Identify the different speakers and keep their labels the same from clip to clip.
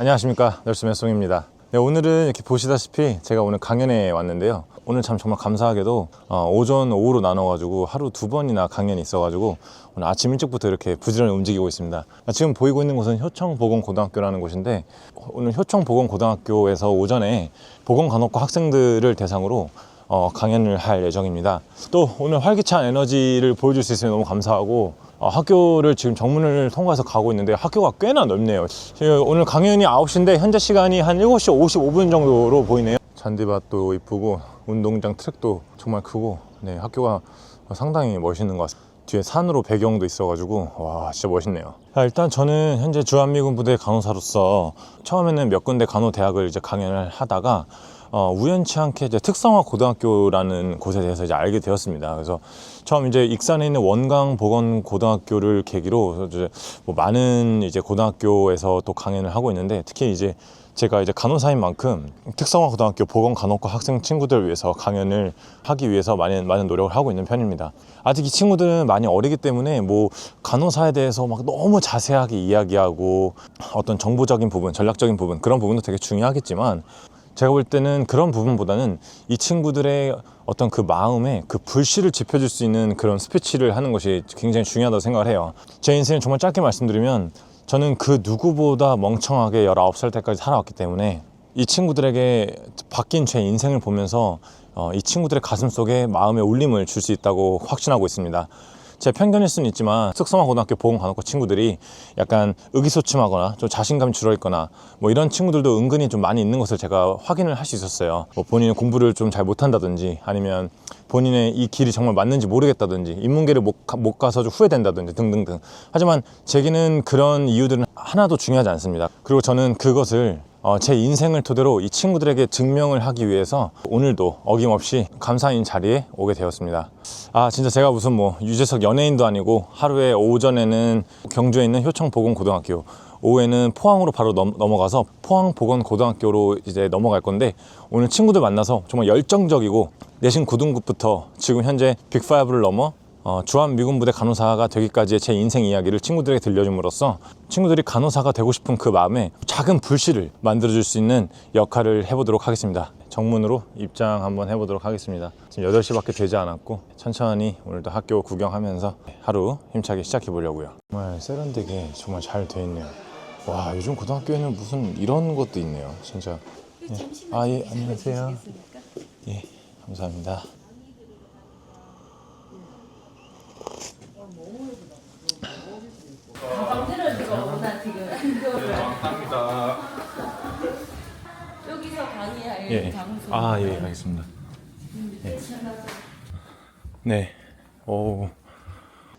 Speaker 1: 안녕하십니까. 널스맨 송입니다. 네, 오늘은 이렇게 보시다시피 제가 오늘 강연에 왔는데요. 오늘 참 정말 감사하게도 어, 오전 오후로 나눠가지고 하루 두 번이나 강연이 있어가지고 오늘 아침 일찍부터 이렇게 부지런히 움직이고 있습니다. 지금 보이고 있는 곳은 효청보건고등학교라는 곳인데 오늘 효청보건고등학교에서 오전에 보건간호과 학생들을 대상으로 어, 강연을 할 예정입니다. 또 오늘 활기찬 에너지를 보여줄 수 있으면 너무 감사하고 어, 학교를 지금 정문을 통과해서 가고 있는데 학교가 꽤나 넓네요. 오늘 강연이 9시인데 현재 시간이 한 7시 55분 정도로 보이네요. 잔디밭도 이쁘고 운동장 트랙도 정말 크고 네, 학교가 상당히 멋있는 것 같습니다. 뒤에 산으로 배경도 있어가지고 와 진짜 멋있네요. 아, 일단 저는 현재 주한미군 부대 간호사로서 처음에는 몇 군데 간호대학을 이제 강연을 하다가 어, 우연치 않게 이제 특성화 고등학교라는 곳에 대해서 이제 알게 되었습니다. 그래서 처음 이제 익산에 있는 원강 보건 고등학교를 계기로 이제 뭐 많은 이제 고등학교에서 또 강연을 하고 있는데 특히 이제 제가 이제 간호사인 만큼 특성화 고등학교 보건 간호과 학생 친구들을 위해서 강연을 하기 위해서 많은 많은 노력을 하고 있는 편입니다. 아직 이 친구들은 많이 어리기 때문에 뭐 간호사에 대해서 막 너무 자세하게 이야기하고 어떤 정보적인 부분, 전략적인 부분 그런 부분도 되게 중요하겠지만 제가 볼 때는 그런 부분보다는 이 친구들의 어떤 그 마음에 그 불씨를 지펴줄 수 있는 그런 스피치를 하는 것이 굉장히 중요하다고 생각을 해요. 제 인생을 정말 짧게 말씀드리면 저는 그 누구보다 멍청하게 19살 때까지 살아왔기 때문에 이 친구들에게 바뀐 제 인생을 보면서 어, 이 친구들의 가슴 속에 마음의 울림을 줄 수 있다고 확신하고 있습니다. 제 편견일 수는 있지만 특성화 고등학교 보건간호과 친구들이 약간 의기소침하거나 좀 자신감이 줄어있거나 뭐 이런 친구들도 은근히 좀 많이 있는 것을 제가 확인을 할 수 있었어요. 뭐 본인은 공부를 좀 잘 못한다든지 아니면 본인의 이 길이 정말 맞는지 모르겠다든지 인문계를 못, 가, 못 가서 좀 후회된다든지 등등등. 하지만 제게는 그런 이유들은 하나도 중요하지 않습니다. 그리고 저는 그것을 어, 제 인생을 토대로 이 친구들에게 증명을 하기 위해서 오늘도 어김없이 감사인 자리에 오게 되었습니다. 아 진짜 제가 무슨 뭐 유재석 연예인도 아니고 하루에 오전에는 경주에 있는 효청보건고등학교 오후에는 포항으로 바로 넘, 넘어가서 포항보건고등학교로 이제 넘어갈 건데 오늘 친구들 만나서 정말 열정적이고 내신 9등급부터 지금 현재 빅5를 넘어 어, 주한 미군 부대 간호사가 되기까지의 제 인생 이야기를 친구들에게 들려줌으로써 친구들이 간호사가 되고 싶은 그 마음에 작은 불씨를 만들어줄 수 있는 역할을 해보도록 하겠습니다. 정문으로 입장 한번 해보도록 하겠습니다. 지금 8시밖에 되지 않았고 천천히 오늘도 학교 구경하면서 하루 힘차게 시작해 보려고요. 정말 세련되게 정말 잘 돼 있네요. 와 요즘 고등학교에는 무슨 이런 것도 있네요. 진짜. 예. 아예 안녕하세요. 예 감사합니다.
Speaker 2: 만들어진 거구나 지금 이거를
Speaker 3: 감사합니다.
Speaker 2: 여기서 강의할
Speaker 1: 예.
Speaker 2: 장소
Speaker 1: 아, 예, 알겠습니다. 예. 네. 오.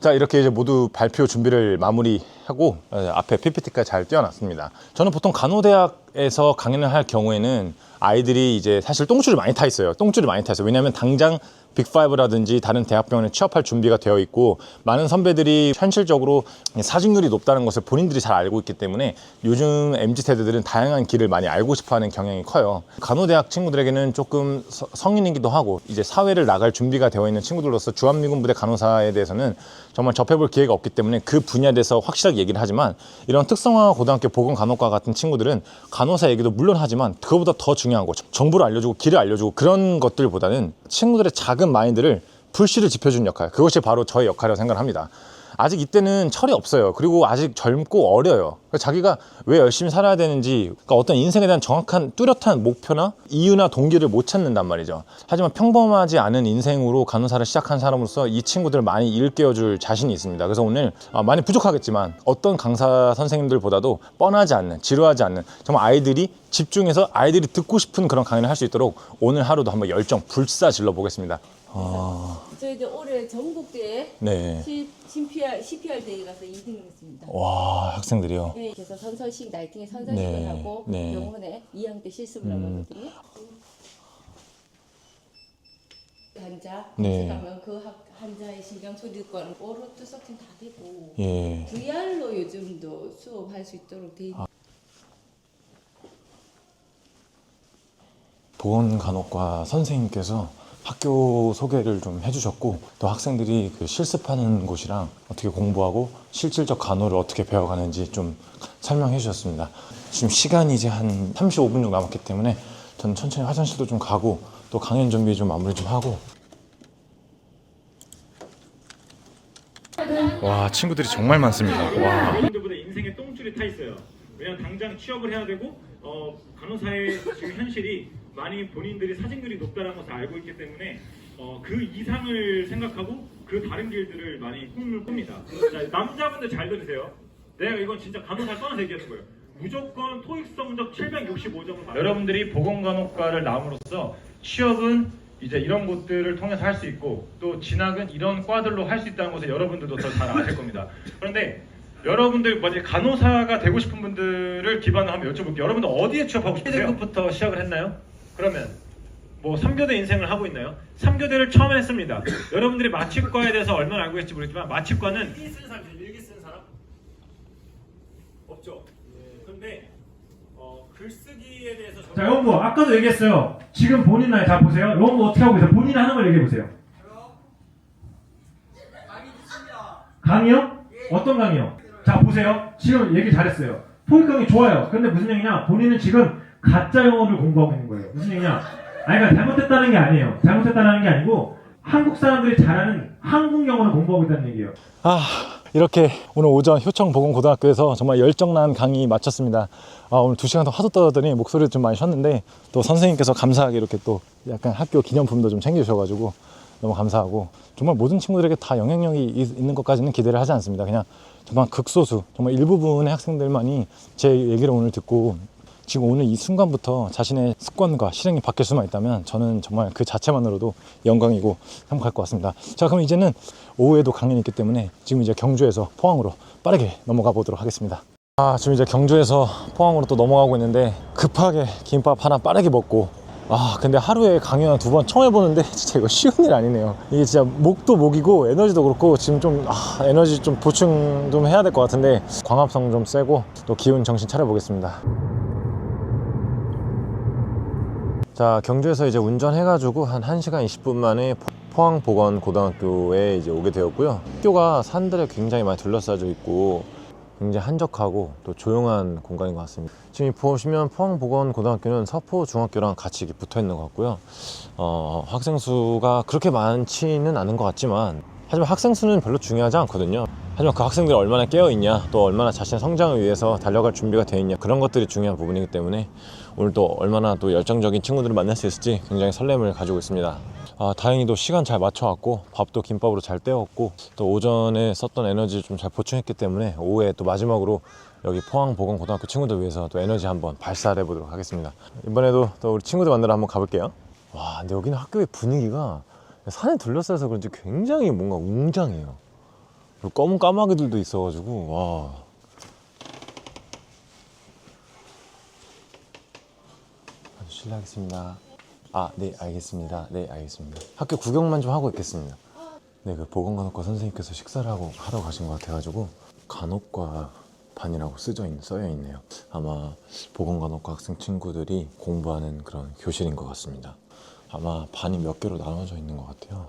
Speaker 1: 자, 이렇게 이제 모두 발표 준비를 마무리하고 어, 앞에 PPT까지 잘 띄워놨습니다. 저는 보통 간호대학에서 강연을 할 경우에는 아이들이 이제 사실 똥줄을 많이 타 있어요. 똥줄을 많이 타 있어요. 왜냐하면 당장 빅5라든지 다른 대학병원에 취업할 준비가 되어 있고 많은 선배들이 현실적으로 사직률이 높다는 것을 본인들이 잘 알고 있기 때문에 요즘 MZ 세대들은 다양한 길을 많이 알고 싶어하는 경향이 커요. 간호대학 친구들에게는 조금 서- 성인이기도 하고 이제 사회를 나갈 준비가 되어 있는 친구들로서 주한미군 부대 간호사에 대해서는 정말 접해볼 기회가 없기 때문에 그 분야에 대해서 확실하게 얘기를 하지만 이런 특성화 고등학교 보건간호과 같은 친구들은 간호사 얘기도 물론 하지만 그거보다 더 중요한 거 정보를 알려주고 길을 알려주고 그런 것들보다는 친구들의 작은 마인드를 불씨를 지펴주는 역할 그것이 바로 저의 역할이라고 생각을 합니다. 아직 이때는 철이 없어요. 그리고 아직 젊고 어려요. 자기가 왜 열심히 살아야 되는지, 그러니까 어떤 인생에 대한 정확한 뚜렷한 목표나 이유나 동기를 못 찾는단 말이죠. 하지만 평범하지 않은 인생으로 간호사를 시작한 사람으로서 이 친구들을 많이 일깨워줄 자신이 있습니다. 그래서 오늘 아, 많이 부족하겠지만 어떤 강사 선생님들보다도 뻔하지 않는, 지루하지 않는 정말 아이들이 집중해서 아이들이 듣고 싶은 그런 강연을 할수 있도록 오늘 하루도 한번 열정 불사 질러 보겠습니다.
Speaker 2: 저희들 올해 전국대회
Speaker 1: 네.
Speaker 2: CPR, CPR 대회 가서 2등을 했습니다
Speaker 1: 와, 학생들이요.
Speaker 2: 네, 그래서 선설식 나이팅에 선설식을
Speaker 1: 네,
Speaker 2: 하고
Speaker 1: 네.
Speaker 2: 병원에 2학년 때 실습을
Speaker 1: 음.
Speaker 2: 하거든요 환자
Speaker 1: 네.
Speaker 2: 가면 그 학- 환자의 신경 소리권 오로 투석팅 다 되고
Speaker 1: 예.
Speaker 2: VR로 요즘도 수업할 수 있도록 돼 있는
Speaker 1: 보건 간호과 선생님께서 학교 소개를 좀 해주셨고 또 학생들이 그 실습하는 곳이랑 어떻게 공부하고 실질적 간호를 어떻게 배워가는지 좀 설명해 주셨습니다. 지금 시간이 이제 한 35분 정도 남았기 때문에 저는 천천히 화장실도 좀 가고 또 강연 준비 좀 마무리 좀 하고 와 친구들이 정말 많습니다 와
Speaker 3: 여러분들보다 인생에 똥줄이 타 있어요. 왜냐면 당장 취업을 해야 되고 어, 간호사의 지금 현실이 많이 본인들이 사진들이 높다는 것을 알고 있기 때문에 어, 그 이상을 생각하고 그 다른 길들을 많이 꿈을 꿉니다. 자, 남자분들 잘 들으세요. 내가 이건 진짜 간호사 떠나서 얘기하는 거예요. 무조건 토익 성적 765점을 받아. 여러분들이 보건간호과를 나옴으로써 취업은 이제 이런 곳들을 통해서 할 수 있고 또 진학은 이런 과들로 할 수 있다는 것을 여러분들도 더 잘 아실 겁니다. 그런데 여러분들 만약 간호사가 되고 싶은 분들을 기반으로 한번 여쭤볼게요. 여러분들 어디에 취업하고 싶으세요? 1등급부터 시작을 했나요? 그러면 뭐 3교대 인생을 하고 있나요? 3교대를 처음 했습니다. 여러분들이 마취과에 대해서 얼마나 알고 계실지 모르겠지만 마취과는 일기 쓰는 사람, 일기 쓰는 사람? 없죠. 근데 어, 글쓰기에 대해서
Speaker 4: 자, 영부 아까도 얘기했어요. 지금 본인 나이 자 보세요. 영부 어떻게 하고 계세요? 본인이 하는 걸 얘기해 보세요. 강의요? 어떤 강의요? 자 보세요. 지금 얘기 잘했어요. 토익 강의 좋아요. 근데 무슨 얘기냐? 본인은 지금 가짜 영어를 공부하고 있는 거예요. 무슨 얘기냐? 아니 그러니까 잘못했다는 게 아니에요. 잘못했다는 게 아니고 한국 사람들이 잘하는 한국 영어를 공부하고 있다는 얘기예요.
Speaker 1: 아 이렇게 오늘 오전 효청보건고등학교에서 정말 열정난 강의 마쳤습니다. 아, 오늘 두 시간 동안 하도 떠들더니 목소리를 좀 많이 쉬었는데 또 선생님께서 감사하게 이렇게 또 약간 학교 기념품도 좀 챙겨주셔가지고 너무 감사하고 정말 모든 친구들에게 다 영향력이 있- 있는 것까지는 기대를 하지 않습니다. 그냥 정말 극소수 정말 일부분의 학생들만이 제 얘기를 오늘 듣고 지금 오늘 이 순간부터 자신의 습관과 실행이 바뀔 수만 있다면 저는 정말 그 자체만으로도 영광이고 행복할 것 같습니다. 자, 그럼 이제는 오후에도 강연이 있기 때문에 지금 이제 경주에서 포항으로 빠르게 넘어가 보도록 하겠습니다. 아, 지금 이제 경주에서 포항으로 또 넘어가고 있는데 급하게 김밥 하나 빠르게 먹고 아, 근데 하루에 강연 두 번 처음 해보는데 진짜 이거 쉬운 일 아니네요. 이게 진짜 목도 목이고 에너지도 그렇고 지금 좀 아, 에너지 좀 보충 좀 해야 될 것 같은데 광합성 좀 세고 또 기운 정신 차려보겠습니다. 자 경주에서 이제 운전해가지고 한 1시간 20분 만에 포- 포항보건고등학교에 이제 오게 되었고요. 학교가 산들에 굉장히 많이 둘러싸여 있고 굉장히 한적하고 또 조용한 공간인 것 같습니다. 지금 이 보시면 포항보건고등학교는 서포중학교랑 같이 붙어 있는 것 같고요. 어, 학생 수가 그렇게 많지는 않은 것 같지만 하지만 학생 수는 별로 중요하지 않거든요. 하지만 그 학생들이 얼마나 깨어 있냐 또 얼마나 자신의 성장을 위해서 달려갈 준비가 되어 있냐 그런 것들이 중요한 부분이기 때문에 오늘 또 얼마나 또 열정적인 친구들을 만날 수 있을지 굉장히 설렘을 가지고 있습니다. 아, 다행히도 시간 잘 맞춰왔고 밥도 김밥으로 잘 때웠고 또 오전에 썼던 에너지를 좀잘 보충했기 때문에 오후에 또 마지막으로 여기 포항보건고등학교 친구들 위해서 또 에너지 한번 발산해 보도록 하겠습니다. 이번에도 또 우리 친구들 만나러 한번 가볼게요. 와 근데 여기는 학교의 분위기가 산에 둘러싸여서 그런지 굉장히 뭔가 웅장해요. 그리고 검은 까마귀들도 있어가지고 와. 아주 실례하겠습니다. 아 네 알겠습니다. 네 알겠습니다. 학교 구경만 좀 하고 있겠습니다. 네그 보건간호과 선생님께서 식사를 하고 하러 가신 것 같아가지고 간호과 반이라고 쓰져 있, 써여 있네요. 아마 보건간호과 학생 친구들이 공부하는 그런 교실인 것 같습니다 아마 반이 몇 개로 나눠져 있는 것 같아요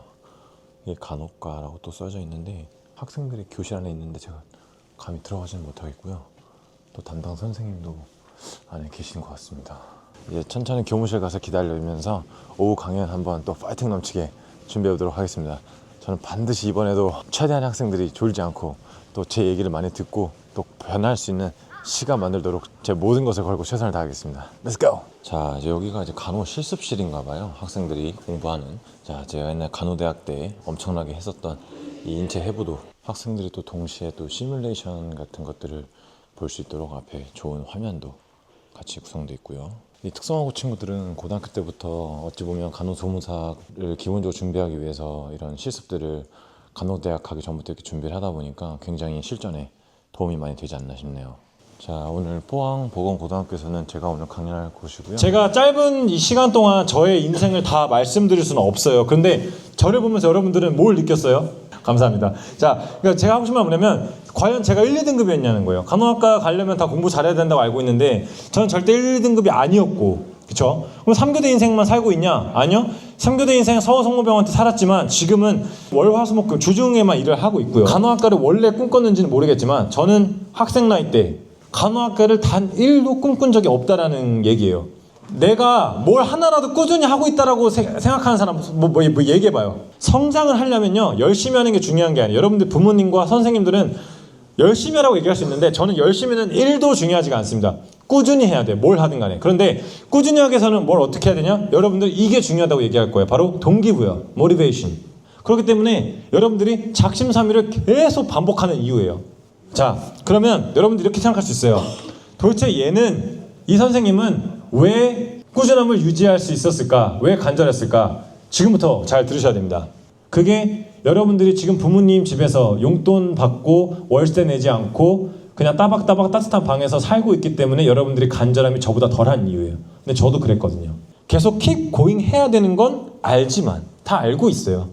Speaker 1: 이게 간호과라고 또 써져 있는데 학생들이 교실 안에 있는데 제가 감히 들어가지는 못하겠고요. 또 담당 선생님도 안에 계신 것 같습니다. 이제 천천히 교무실 가서 기다리면서 오후 강연 한번 또 파이팅 넘치게 준비해 보도록 하겠습니다. 저는 반드시 이번에도 최대한 학생들이 졸지 않고 또 제 얘기를 많이 듣고 또 변할 수 있는 시간 만들도록 제 모든 것을 걸고 최선을 다하겠습니다. Let's go. 자, 이제 여기가 이제 간호 실습실인가 봐요. 학생들이 공부하는. 자, 제가 옛날 간호대학 때 엄청나게 했었던 이 인체 해부도 학생들이 또 동시에 또 시뮬레이션 같은 것들을 볼 수 있도록 앞에 좋은 화면도 같이 구성되어 있고요. 이 특성화고 친구들은 고등학교 때부터 어찌 보면 간호조무사를 기본적으로 준비하기 위해서 이런 실습들을 간호대학 가기 전부터 이렇게 준비를 하다 보니까 굉장히 실전에 도움이 많이 되지 않나 싶네요. 자 오늘 포항 보건고등학교에서는 제가 오늘 강연할 곳이고요. 제가 짧은 이 시간 동안 저의 인생을 다 말씀드릴 수는 없어요. 그런데 저를 보면서 여러분들은 뭘 느꼈어요? 감사합니다. 자, 그러니까 제가 하고 싶은 말 뭐냐면 과연 제가 1, 2등급이었냐는 거예요. 간호학과 가려면 다 공부 잘해야 된다고 알고 있는데 저는 절대 1, 2등급이 아니었고 그쵸? 그럼 3교대 인생만 살고 있냐? 아니요. 3교대 인생 서울성모병원한테 살았지만 지금은 월화수목금 주중에만 일을 하고 있고요. 간호학과를 원래 꿈꿨는지는 모르겠지만 저는 학생 나이 때 간호학과를 단 1도 꿈꾼 적이 없다라는 얘기예요. 내가 뭘 하나라도 꾸준히 하고 있다라고 세- 생각하는 사람 뭐, 뭐, 뭐 얘기해봐요. 성장을 하려면요 열심히 하는 게 중요한 게 아니에요. 여러분들 부모님과 선생님들은 열심히 하라고 얘기할 수 있는데 저는 열심히는 1도 중요하지가 않습니다. 꾸준히 해야 돼. 뭘 하든 간에. 그런데 꾸준히 하기 위해서는 뭘 어떻게 해야 되냐? 여러분들 이게 중요하다고 얘기할 거예요. 바로 동기부여, motivation. 그렇기 때문에 여러분들이 작심삼일을 계속 반복하는 이유예요. 자, 그러면 여러분들 이렇게 생각할 수 있어요. 도대체 얘는 이 선생님은 왜 꾸준함을 유지할 수 있었을까? 왜 간절했을까? 지금부터 잘 들으셔야 됩니다. 그게 여러분들이 지금 부모님 집에서 용돈 받고 월세 내지 않고 그냥 따박따박 따뜻한 방에서 살고 있기 때문에 여러분들이 간절함이 저보다 덜한 이유예요. 근데 저도 그랬거든요. 계속 keep going 해야 되는 건 알지만 다 알고 있어요.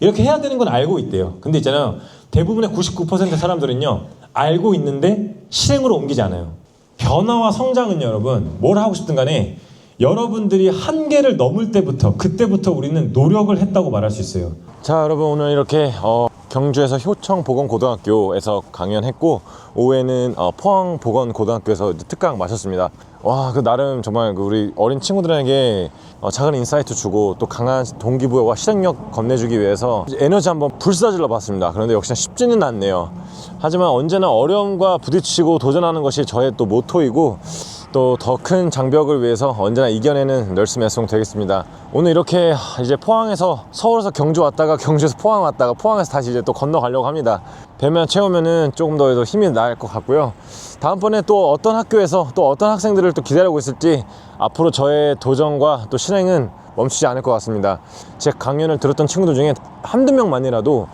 Speaker 1: 이렇게 해야 되는 건 알고 있대요. 근데 있잖아요. 대부분의 99%의 사람들은요. 알고 있는데 실행으로 옮기지 않아요. 변화와 성장은 여러분 뭘 하고 싶든 간에 여러분들이 한계를 넘을 때부터 그때부터 우리는 노력을 했다고 말할 수 있어요. 자 여러분 오늘 이렇게 어, 경주에서 효청 보건고등학교에서 강연했고 오후에는 어, 포항 보건고등학교에서 특강 마셨습니다. 와 그 나름 정말 그 우리 어린 친구들에게 어, 작은 인사이트 주고 또 강한 동기부여와 실행력 건네주기 위해서 에너지 한번 불사질러 봤습니다. 그런데 역시나 쉽지는 않네요. 하지만 언제나 어려움과 부딪히고 도전하는 것이 저의 또 모토이고 또 더 큰 장벽을 위해서 언제나 이겨내는 널스 메송 되겠습니다. 오늘 이렇게 이제 포항에서 서울에서 경주 왔다가 경주에서 포항 왔다가 포항에서 다시 이제 또 건너가려고 합니다. 배면 채우면은 조금 더 해서 힘이 날 것 같고요. 다음번에 또 어떤 학교에서 또 어떤 학생들을 또 기다리고 있을지 앞으로 저의 도전과 또 실행은 멈추지 않을 것 같습니다. 제 강연을 들었던 친구들 중에 한두 명만이라도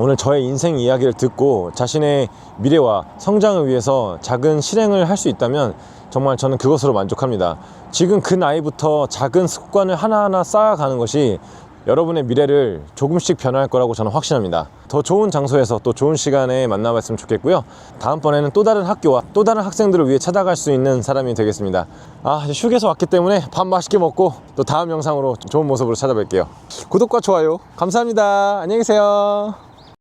Speaker 1: 오늘 저의 인생 이야기를 듣고 자신의 미래와 성장을 위해서 작은 실행을 할 수 있다면 정말 저는 그것으로 만족합니다. 지금 그 나이부터 작은 습관을 하나하나 쌓아가는 것이 여러분의 미래를 조금씩 변화할 거라고 저는 확신합니다. 더 좋은 장소에서 또 좋은 시간에 만나봤으면 좋겠고요. 다음번에는 또 다른 학교와 또 다른 학생들을 위해 찾아갈 수 있는 사람이 되겠습니다. 아, 휴게소 왔기 때문에 밥 맛있게 먹고 또 다음 영상으로 좋은 모습으로 찾아뵐게요. 구독과 좋아요 감사합니다. 안녕히 계세요.